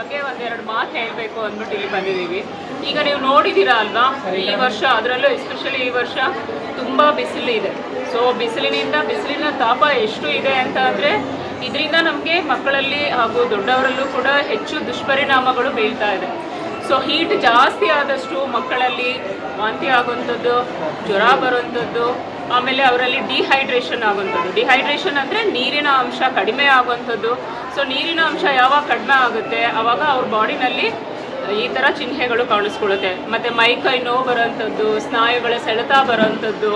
ಬಗ್ಗೆ ಒಂದೆರಡು ಮಾತು ಹೇಳಬೇಕು ಅಂದ್ಬಿಟ್ಟು ಇಲ್ಲಿ ಬಂದಿದ್ದೀವಿ. ಈಗ ನೀವು ನೋಡಿದ್ದೀರಾ ಅಲ್ವಾ? ಈ ವರ್ಷ, ಅದರಲ್ಲೂ ಎಸ್ಪೆಷಲಿ ಈ ವರ್ಷ ತುಂಬ ಬಿಸಿಲು ಇದೆ. ಸೊ ಬಿಸಿಲಿನಿಂದ ಬಿಸಿಲಿನ ತಾಪ ಎಷ್ಟು ಇದೆ ಅಂತ ಅಂದರೆ ಇದರಿಂದ ನಮಗೆ ಮಕ್ಕಳಲ್ಲಿ ಹಾಗೂ ದೊಡ್ಡವರಲ್ಲೂ ಕೂಡ ಹೆಚ್ಚು ದುಷ್ಪರಿಣಾಮಗಳು ಬೀಳ್ತಾ ಇದೆ. ಸೊ ಹೀಟ್ ಜಾಸ್ತಿ ಆದಷ್ಟು ಮಕ್ಕಳಲ್ಲಿ ವಾಂತಿ ಆಗುವಂಥದ್ದು, ಜ್ವರ ಬರುವಂಥದ್ದು ಆಮೇಲೆ ಅವರಲ್ಲಿ ಡಿಹೈಡ್ರೇಷನ್ ಆಗುವಂಥದ್ದು. ಡಿಹೈಡ್ರೇಷನ್ ಅಂದರೆ ನೀರಿನ ಅಂಶ ಕಡಿಮೆ ಆಗುವಂಥದ್ದು. ಸೊ ನೀರಿನ ಅಂಶ ಯಾವಾಗ ಕಡಿಮೆ ಆಗುತ್ತೆ? ಆವಾಗ ಅವ್ರ ಬಾಡಿನಲ್ಲಿ ಈ ಥರ ಚಿಹ್ನೆಗಳು ಕಾಣಿಸ್ಕೊಳ್ಳುತ್ತೆ. ಮತ್ತು ಮೈಕೈ ನೋವು ಬರೋಂಥದ್ದು ಸ್ನಾಯುಗಳ ಸೆಳೆತ ಬರೋಂಥದ್ದು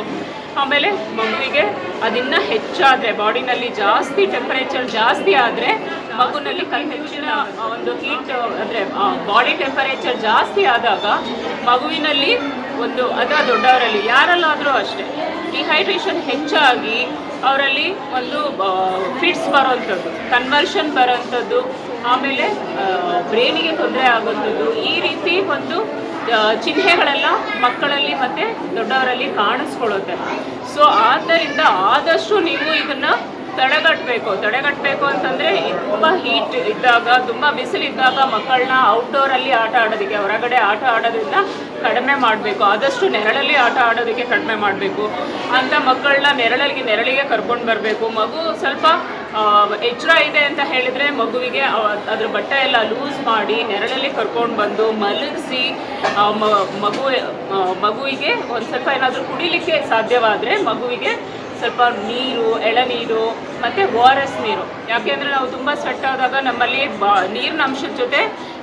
ಆಮೇಲೆ ಮಗುವಿಗೆ ಅದಿನ್ನ ಹೆಚ್ಚಾದರೆ, ಬಾಡಿನಲ್ಲಿ ಜಾಸ್ತಿ ಟೆಂಪರೇಚರ್ ಜಾಸ್ತಿ ಆದರೆ ಮಗುನಲ್ಲಿ ಕೈ ಹೆಚ್ಚಿನ ಒಂದು ಹೀಟ್ ಅಂದರೆ ಬಾಡಿ ಟೆಂಪರೇಚರ್ ಜಾಸ್ತಿ ಆದಾಗ ಮಗುವಿನಲ್ಲಿ ಒಂದು ಅಥವಾ ದೊಡ್ಡವರಲ್ಲಿ, ಯಾರಲ್ಲಾದರೂ ಅಷ್ಟೇ ಡಿಹೈಡ್ರೇಷನ್ ಹೆಚ್ಚಾಗಿ ಅವರಲ್ಲಿ ಒಂದು ಫಿಟ್ಸ್ ಬರೋವಂಥದ್ದು ಕನ್ವರ್ಷನ್ ಬರೋವಂಥದ್ದು, ಆಮೇಲೆ ಬ್ರೈನಿಗೆ ತೊಂದರೆ ಆಗುವಂಥದ್ದು, ಈ ರೀತಿ ಒಂದು ಚಿಹ್ನೆಗಳೆಲ್ಲ ಮಕ್ಕಳಲ್ಲಿ ಮತ್ತು ದೊಡ್ಡವರಲ್ಲಿ ಕಾಣಿಸ್ಕೊಳ್ಳುತ್ತೆ. ಸೊ ಆದ್ದರಿಂದ ಆದಷ್ಟು ನೀವು ಇದನ್ನು ತಡೆಗಟ್ಟಬೇಕು. ತಡೆಗಟ್ಟಬೇಕು ಅಂತಂದರೆ ತುಂಬ ಹೀಟ್ ಇದ್ದಾಗ, ತುಂಬ ಬಿಸಿಲಿದ್ದಾಗ ಮಕ್ಕಳನ್ನ ಔಟ್ಡೋರಲ್ಲಿ ಆಟ ಆಡೋದಕ್ಕೆ, ಹೊರಗಡೆ ಆಟ ಆಡೋದ್ರಿಂದ ಕಡಿಮೆ ಮಾಡಬೇಕು. ಆದಷ್ಟು ನೆರಳಲ್ಲಿ ಆಟ ಆಡೋದಕ್ಕೆ ಕಡಿಮೆ ಮಾಡಬೇಕು. ಅಂತ ಮಕ್ಕಳನ್ನ ನೆರಳಲ್ಲಿ, ನೆರಳಿಗೆ ಕರ್ಕೊಂಡು ಬರಬೇಕು. ಮಗು ಸ್ವಲ್ಪ ಎಚ್ಚರ ಇದೆ ಅಂತ ಹೇಳಿದರೆ ಮಗುವಿಗೆ ಅದ್ರ ಬಟ್ಟೆ ಎಲ್ಲ ಲೂಸ್ ಮಾಡಿ ನೆರಳಲ್ಲಿ ಕರ್ಕೊಂಡು ಬಂದು ಮಲಗಿಸಿ ಮಗು ಮಗುವಿಗೆ ಒಂದು ಸ್ವಲ್ಪ ಏನಾದರೂ ಕುಡಿಲಿಕ್ಕೆ ಸಾಧ್ಯವಾದರೆ ಮಗುವಿಗೆ ಸ್ವಲ್ಪ ನೀರು, ಎಳನೀರು, ಮತ್ತು ಓ ಆರ್ ಎಸ್ ನೀರು ಯಾಕೆಂದರೆ ನಾವು ತುಂಬ ಸ್ವೆಟ್ ಆದಾಗ ನಮ್ಮಲ್ಲಿ ಬಾ ನೀರಿನ ಅಂಶದ ಜೊತೆ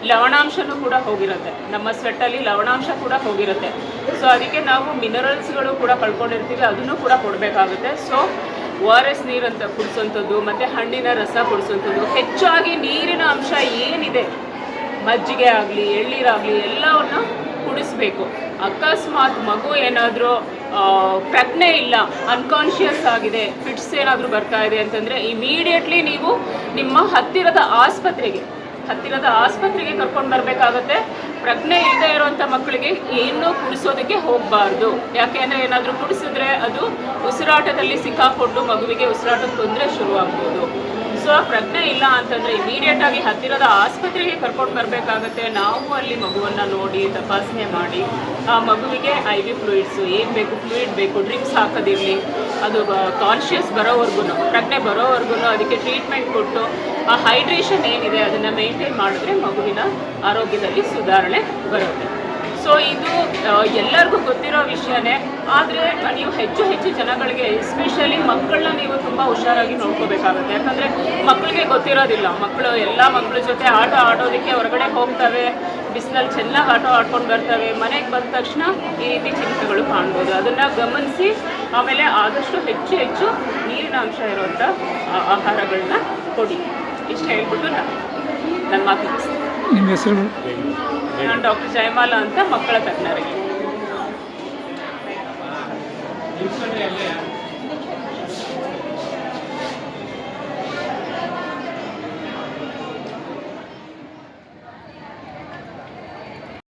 ಲವಣಾಂಶನೂ ಕೂಡ ಹೋಗಿರುತ್ತೆ. ನಮ್ಮ ಸ್ವೆಟ್ಟಲ್ಲಿ ಲವಣಾಂಶ ಕೂಡ ಹೋಗಿರುತ್ತೆ. ಸೊ ಅದಕ್ಕೆ ನಾವು ಮಿನರಲ್ಸ್ಗಳು ಕೂಡ ಕಳ್ಕೊಂಡಿರ್ತೀವಿ, ಅದನ್ನು ಕೂಡ ಕೊಡಬೇಕಾಗುತ್ತೆ. ಸೊ ಓ ಆರ್ ಎಸ್ ನೀರಂತ ಕುಡಿಸೋಂಥದ್ದು, ಮತ್ತು ಹಣ್ಣಿನ ರಸ ಕುಡಿಸೋಂಥದ್ದು, ಹೆಚ್ಚಾಗಿ ನೀರಿನ ಅಂಶ ಏನಿದೆ, ಮಜ್ಜಿಗೆ ಆಗಲಿ, ಎಳ್ನೀರಾಗಲಿ, ಎಲ್ಲವನ್ನು ಕುಡಿಸ್ಬೇಕು. ಅಕಸ್ಮಾತ್ ಮಗು ಏನಾದರೂ ಪ್ರಜ್ಞೆ ಇಲ್ಲ ಅನ್ಕಾನ್ಷಿಯಸ್ ಆಗಿದೆ ಫಿಟ್ಸ್ ಏನಾದರೂ ಬರ್ತಾ ಇದೆ ಅಂತಂದರೆ ಇಮಿಡಿಯೇಟ್ಲಿ ನೀವು ನಿಮ್ಮ ಹತ್ತಿರದ ಆಸ್ಪತ್ರೆಗೆ ಹತ್ತಿರದ ಆಸ್ಪತ್ರೆಗೆ ಕರ್ಕೊಂಡು ಬರಬೇಕಾಗುತ್ತೆ. ಪ್ರಜ್ಞೆ ಇಲ್ಲದೆ ಇರುವಂಥ ಮಕ್ಕಳಿಗೆ ಏನೂ ಕುಡಿಸೋದಕ್ಕೆ ಹೋಗಬಾರ್ದು. ಯಾಕೆಂದರೆ ಏನಾದರೂ ಕುಡಿಸಿದ್ರೆ ಅದು ಉಸಿರಾಟದಲ್ಲಿ ಸಿಕ್ಕಾಕೊಂಡು ಮಗುವಿಗೆ ಉಸಿರಾಟದ ತೊಂದರೆ ಶುರುವಾಗ್ಬೋದು. ಸೊ ಪ್ರಜ್ಞೆ ಇಲ್ಲ ಅಂತಂದರೆ ಇಮಿಡಿಯೇಟ್ ಆಗಿ ಹತ್ತಿರದ ಆಸ್ಪತ್ರೆಗೆ ಕರ್ಕೊಂಡು ಬರಬೇಕಾಗತ್ತೆ. ನಾವು ಅಲ್ಲಿ ಮಗುವನ್ನು ನೋಡಿ ತಪಾಸಣೆ ಮಾಡಿ, ಆ ಮಗುವಿಗೆ ಐ ವಿ ಫ್ಲೂಯಿಡ್ಸ್ ಏನು ಬೇಕು ಫ್ಲೂಯಿಡ್ ಬೇಕು ಡ್ರಿಪ್ಸ್ ಹಾಕೋದಿರಲಿ. ಅದು ಕಾನ್ಷಿಯಸ್ ಬರೋವರೆಗೂ ಪ್ರಜ್ಞೆ ಬರೋವರೆಗೂ ಅದಕ್ಕೆ ಟ್ರೀಟ್ಮೆಂಟ್ ಕೊಟ್ಟು, ಆ ಹೈಡ್ರೇಷನ್ ಏನಿದೆ ಅದನ್ನು ಮೇಂಟೈನ್ ಮಾಡಿದ್ರೆ ಮಗುವಿನ ಆರೋಗ್ಯದಲ್ಲಿ ಸುಧಾರಣೆ ಬರುತ್ತೆ. ಸೊ ಇದು ಎಲ್ಲರಿಗೂ ಗೊತ್ತಿರೋ ವಿಷಯನೇ. ಆದರೆ ನೀವು ಹೆಚ್ಚು ಹೆಚ್ಚು ಜನಗಳಿಗೆ ಎಸ್ಪೆಷಲಿ ಮಕ್ಕಳನ್ನ ನೀವು ತುಂಬ ಹುಷಾರಾಗಿ ನೋಡ್ಕೋಬೇಕಾಗುತ್ತೆ. ಯಾಕಂದರೆ, ಮಕ್ಕಳಿಗೆ ಗೊತ್ತಿರೋದಿಲ್ಲ. ಮಕ್ಕಳು, ಎಲ್ಲ ಮಕ್ಕಳ ಜೊತೆ ಆಟ ಆಡೋದಕ್ಕೆ ಹೊರಗಡೆ ಹೋಗ್ತವೆ. ಬಿಸಿಲಲ್ಲಿ ಚೆನ್ನಾಗಿ ಆಟ ಆಡ್ಕೊಂಡು ಬರ್ತವೆ. ಮನೆಗೆ ಬಂದ ತಕ್ಷಣ ಈ ರೀತಿ ಚಿಂತೆಗಳು ಕಾಣ್ಬೋದು. ಅದನ್ನು ಗಮನಿಸಿ, ಆಮೇಲೆ ಆದಷ್ಟು ಹೆಚ್ಚು ಹೆಚ್ಚು ನೀರಿನ ಅಂಶ ಇರುವಂಥ ಆಹಾರಗಳನ್ನ ಕೊಡಿ. ಇಷ್ಟು ಹೇಳ್ಬಿಟ್ಟು ನಾನು, ನನ್ನ ಮಾತು. ನಿಮ್ಮ ಹೆಸರು? ನಾನು ಡಾಕ್ಟರ್ ಜಯಮಾಲಾ ಅಂತ ಮಕ್ಕಳ ತಜ್ಞರಿಗೆ